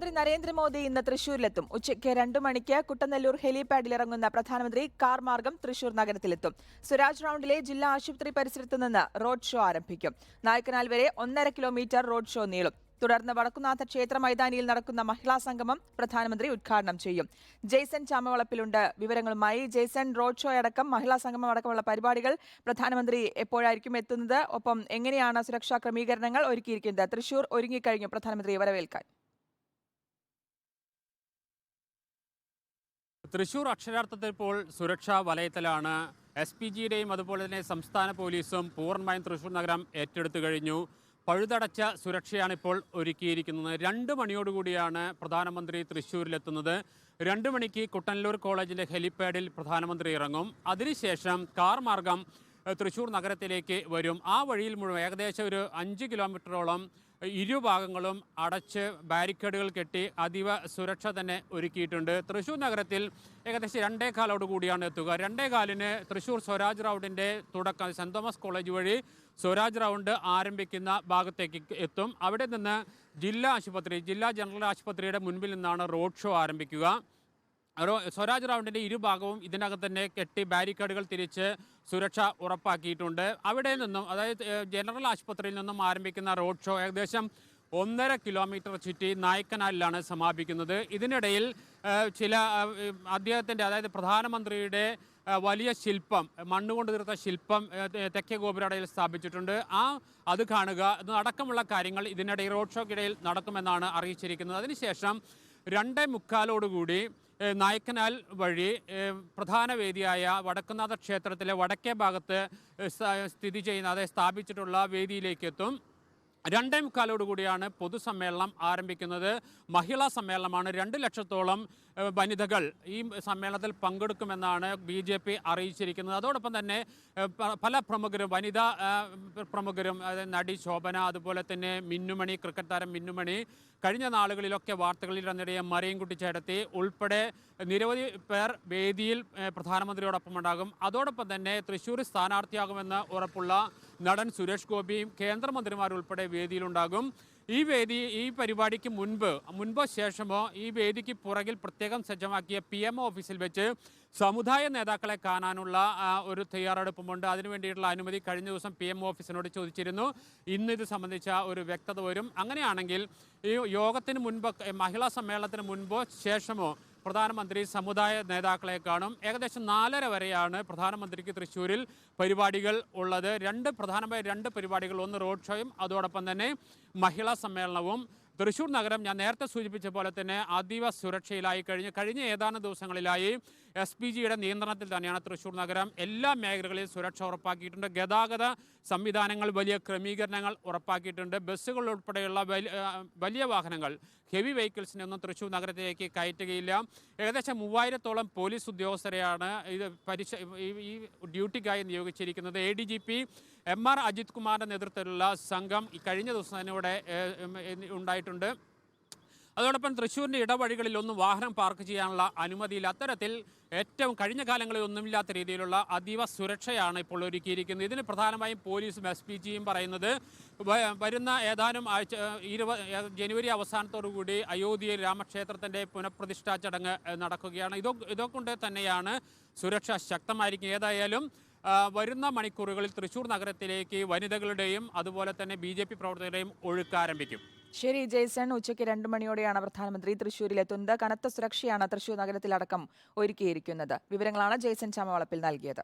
പ്രധാനമന്ത്രി നരേന്ദ്രമോദി ഇന്ന് തൃശൂരിലെത്തും. ഉച്ചയ്ക്ക് രണ്ടു മണിക്ക് കുട്ടനെല്ലൂർ ഹെലിപാഡിൽ ഇറങ്ങുന്ന പ്രധാനമന്ത്രി കാർ മാർഗം തൃശൂർ നഗരത്തിലെത്തും. സ്വരാജ് റൌണ്ടിലെ ജില്ലാ ആശുപത്രി പരിസരത്ത് നിന്ന് റോഡ് ഷോ ആരംഭിക്കും. നായ്ക്കനാൽ വരെ ഒന്നര കിലോമീറ്റർ റോഡ് ഷോ നീളും. തുടർന്ന് വടക്കുനാഥ ക്ഷേത്ര മൈതാനിയിൽ നടക്കുന്ന മഹിളാ സംഗമം പ്രധാനമന്ത്രി ഉദ്ഘാടനം ചെയ്യും. ജെയ്സൺ ചാമവളപ്പിലുണ്ട്. വിവരങ്ങളുമായി ജെയ്സൺ റോഡ് ഷോ അടക്കം മഹിളാ സംഗമം അടക്കമുള്ള പരിപാടികൾ പ്രധാനമന്ത്രി എപ്പോഴായിരിക്കും എത്തുന്നത്? ഒപ്പം എങ്ങനെയാണ് സുരക്ഷാ ക്രമീകരണങ്ങൾ ഒരുക്കിയിരിക്കുന്നത്? തൃശൂർ ഒരുങ്ങിക്കഴിഞ്ഞു പ്രധാനമന്ത്രി വരവേൽക്കാൻ. തൃശൂർ അക്ഷരാർത്ഥത്തിൽ ഇപ്പോൾ സുരക്ഷാ വലയത്തിലാണ്. എസ് പി ജിയുടെയും അതുപോലെ തന്നെ സംസ്ഥാന പോലീസും പൂർണമായും തൃശൂർ നഗരം ഏറ്റെടുത്തു കഴിഞ്ഞു. പഴുതടച്ച സുരക്ഷയാണ് ഇപ്പോൾ ഒരുക്കിയിരിക്കുന്നത്. രണ്ട് മണിയോടുകൂടിയാണ് പ്രധാനമന്ത്രി തൃശ്ശൂരിലെത്തുന്നത് രണ്ട് മണിക്ക് കുട്ടനല്ലൂർ കോളേജിന്റെ ഹെലിപ്പാഡിൽ പ്രധാനമന്ത്രി ഇറങ്ങും. അതിനുശേഷം കാർ മാർഗം തൃശ്ശൂർ നഗരത്തിലേക്ക് വരും. ആ വഴിയിൽ മുഴുവൻ ഏകദേശം ഒരു അഞ്ച് കിലോമീറ്ററോളം ഇരുഭാഗങ്ങളും അടച്ച് ബാരിക്കേഡുകൾ കെട്ടി അതീവ സുരക്ഷ തന്നെ ഒരുക്കിയിട്ടുണ്ട്. തൃശ്ശൂർ നഗരത്തിൽ ഏകദേശം രണ്ടേകാലോട് കൂടിയാണ് എത്തുക. രണ്ടേകാലിന് തൃശ്ശൂർ സ്വരാജ് റൗണ്ടിന്റെ തുടക്കം സെന്റ് തോമസ് കോളേജ് വഴി സ്വരാജ് റൗണ്ട് ആരംഭിക്കുന്ന ഭാഗത്തേക്ക് എത്തും. അവിടെ നിന്ന് ജില്ലാ ആശുപത്രി ജില്ലാ ജനറൽ ആശുപത്രിയുടെ മുൻപിൽ നിന്നാണ് റോഡ് ഷോ ആരംഭിക്കുക. സ്വരാജ് റൗണ്ടിന്റെ ഇരുഭാഗവും ഇതിനകത്ത് തന്നെ കെട്ടി ബാരിക്കേഡുകൾ തിരിച്ച് സുരക്ഷ ഉറപ്പാക്കിയിട്ടുണ്ട്. അവിടെ നിന്നും അതായത് ജനറൽ ആശുപത്രിയിൽ നിന്നും ആരംഭിക്കുന്ന റോഡ് ഷോ ഏകദേശം ഒന്നര കിലോമീറ്റർ ചുറ്റി നായ്ക്കനാലിലാണ് സമാപിക്കുന്നത്. ഇതിനിടയിൽ ചില അദ്ദേഹത്തിന്റെ അതായത് പ്രധാനമന്ത്രിയുടെ വലിയ ശില്പം മണ്ണുകൊണ്ട് തീർത്ത ശില്പം തെക്കേ ഗോപുരടയിൽ സ്ഥാപിച്ചിട്ടുണ്ട്. ആ അത് കാണുക അടക്കമുള്ള കാര്യങ്ങൾ ഇതിനിടയിൽ റോഡ് ഷോക്കിടയിൽ നടക്കുമെന്നാണ് അറിയിച്ചിരിക്കുന്നത്. അതിനുശേഷം രണ്ടേ മുക്കാലോടുകൂടി നായ്ക്കനാൽ വഴി പ്രധാന വേദിയായ വടക്കുന്നാഥ ക്ഷേത്രത്തിലെ വടക്കേ ഭാഗത്ത് സ്ഥിതി ചെയ്യുന്ന അതായത് സ്ഥാപിച്ചിട്ടുള്ള വേദിയിലേക്ക് എത്തും രണ്ടേ മുക്കാലോട് കൂടിയാണ് പൊതുസമ്മേളനം ആരംഭിക്കുന്നത്. മഹിളാ സമ്മേളനമാണ്. രണ്ട് ലക്ഷത്തോളം വനിതകൾ ഈ സമ്മേളനത്തിൽ പങ്കെടുക്കുമെന്നാണ് ബി ജെ പി അറിയിച്ചിരിക്കുന്നത്. അതോടൊപ്പം തന്നെ പല പ്രമുഖരും വനിതാ പ്രമുഖരും നടി ശോഭന അതുപോലെ തന്നെ മിന്നുമണി ക്രിക്കറ്റ് താരം മിന്നുമണി കഴിഞ്ഞ നാളുകളിലൊക്കെ വാർത്തകളിൽ വന്നിടയെ മറിയൻകുട്ടി ചേട്ടത്തി ഉൾപ്പെടെ നിരവധി പേർ വേദിയിൽ പ്രധാനമന്ത്രിയോടൊപ്പം ഉണ്ടാകും. അതോടൊപ്പം തന്നെ തൃശ്ശൂർ സ്ഥാനാർത്ഥിയാകുമെന്ന് ഉറപ്പുള്ള നടൻ സുരേഷ് ഗോപിയും കേന്ദ്രമന്ത്രിമാരുൾപ്പെടെ വേദിയിലുണ്ടാകും. ഈ വേദി ഈ പരിപാടിക്ക് മുൻപ് മുൻപോ ശേഷമോ ഈ വേദിക്ക് പുറകിൽ പ്രത്യേകം സജ്ജമാക്കിയ പി എം ഓഫീസിൽ വെച്ച് സമുദായ നേതാക്കളെ കാണാനുള്ള ഒരു തയ്യാറെടുപ്പുമുണ്ട്. അതിനു വേണ്ടിയിട്ടുള്ള അനുമതി കഴിഞ്ഞ ദിവസം പി എം ഓഫീസിനോട് ചോദിച്ചിരുന്നു. ഇന്ന് ഇത് സംബന്ധിച്ച ഒരു വ്യക്തത വരും. അങ്ങനെയാണെങ്കിൽ ഈ യോഗത്തിന് മുൻപ് മഹിളാ സമ്മേളനത്തിന് മുൻപോ ശേഷമോ പ്രധാനമന്ത്രി സമുദായ നേതാക്കളെ കാണും. ഏകദേശം നാലര വരെയാണ് പ്രധാനമന്ത്രിക്ക് തൃശ്ശൂരിൽ പരിപാടികൾ ഉള്ളത്. രണ്ട് പ്രധാനമായ രണ്ട് പരിപാടികൾ. ഒന്ന് റോഡ് ഷോയും അതോടൊപ്പം തന്നെ മഹിളാ സമ്മേളനവും. തൃശ്ശൂർ നഗരം ഞാൻ നേരത്തെ സൂചിപ്പിച്ച പോലെ തന്നെ അതീവ സുരക്ഷയിലായി കഴിഞ്ഞ്. കഴിഞ്ഞ ഏതാനും ദിവസങ്ങളിലായി എസ് പി ജിയുടെ നിയന്ത്രണത്തിൽ തന്നെയാണ് തൃശ്ശൂർ നഗരം. എല്ലാ മേഖലകളിലും സുരക്ഷ ഉറപ്പാക്കിയിട്ടുണ്ട്. ഗതാഗത സംവിധാനങ്ങൾ വലിയ ക്രമീകരണങ്ങൾ ഉറപ്പാക്കിയിട്ടുണ്ട്. ബസ്സുകൾ ഉൾപ്പെടെയുള്ള വലിയ വാഹനങ്ങൾ ഹെവി വെഹിക്കിൾസിനെ ഒന്നും തൃശ്ശൂർ നഗരത്തിലേക്ക് കയറ്റുകയില്ല. ഏകദേശം മൂവായിരത്തോളം പോലീസ് ഉദ്യോഗസ്ഥരെയാണ് ഇത് പരിശ ഈ- ഡ്യൂട്ടിക്കായി നിയോഗിച്ചിരിക്കുന്നത്. A D G P M R Ajith കുമാറിന്റെ നേതൃത്വത്തിലുള്ള സംഘം കഴിഞ്ഞ ദിവസം തന്നെ ഇവിടെ ഉണ്ടായിട്ടുണ്ട്. അതോടൊപ്പം തൃശ്ശൂരിന്റെ ഇടവഴികളിൽ ഒന്നും വാഹനം പാർക്ക് ചെയ്യാനുള്ള അനുമതിയില്ല. അത്തരത്തിൽ ഏറ്റവും കഴിഞ്ഞ കാലങ്ങളിൽ ഒന്നുമില്ലാത്ത രീതിയിലുള്ള അതീവ സുരക്ഷയാണ് ഇപ്പോൾ ഒരുക്കിയിരിക്കുന്നത്. ഇതിന് പ്രധാനമായും പോലീസും എസ് പി ജിയും പറയുന്നത് വരുന്ന ഏതാനും ആഴ്ച ഇരുപത് ജനുവരി അവസാനത്തോടു കൂടി അയോധ്യയിൽ രാമക്ഷേത്രത്തിന്റെ പുനഃപ്രതിഷ്ഠാ ചടങ്ങ് നടക്കുകയാണ്. ഇതോ ഇതൊക്കെ തന്നെയാണ് സുരക്ഷ ശക്തമായിരിക്കും ഏതായാലും വരുന്ന മണിക്കൂറുകളിൽ തൃശ്ശൂർ നഗരത്തിലേക്ക് വനിതകളുടെയും അതുപോലെ തന്നെ ബി പ്രവർത്തകരുടെയും ഒഴുക്ക് ആരംഭിക്കും. ശരി ജേസൺ ഉച്ചയ്ക്ക് രണ്ട് മണിയോടെയാണ് പ്രധാനമന്ത്രി തൃശൂരിലെത്തുന്നത് കനത്ത സുരക്ഷയാണ് തൃശൂർ നഗരത്തിലടക്കം ഒരുക്കിയിരിക്കുന്നത്. വിവരങ്ങളാണ് ജയ്സൺ ചാമവളപ്പിൽ നൽകിയത്.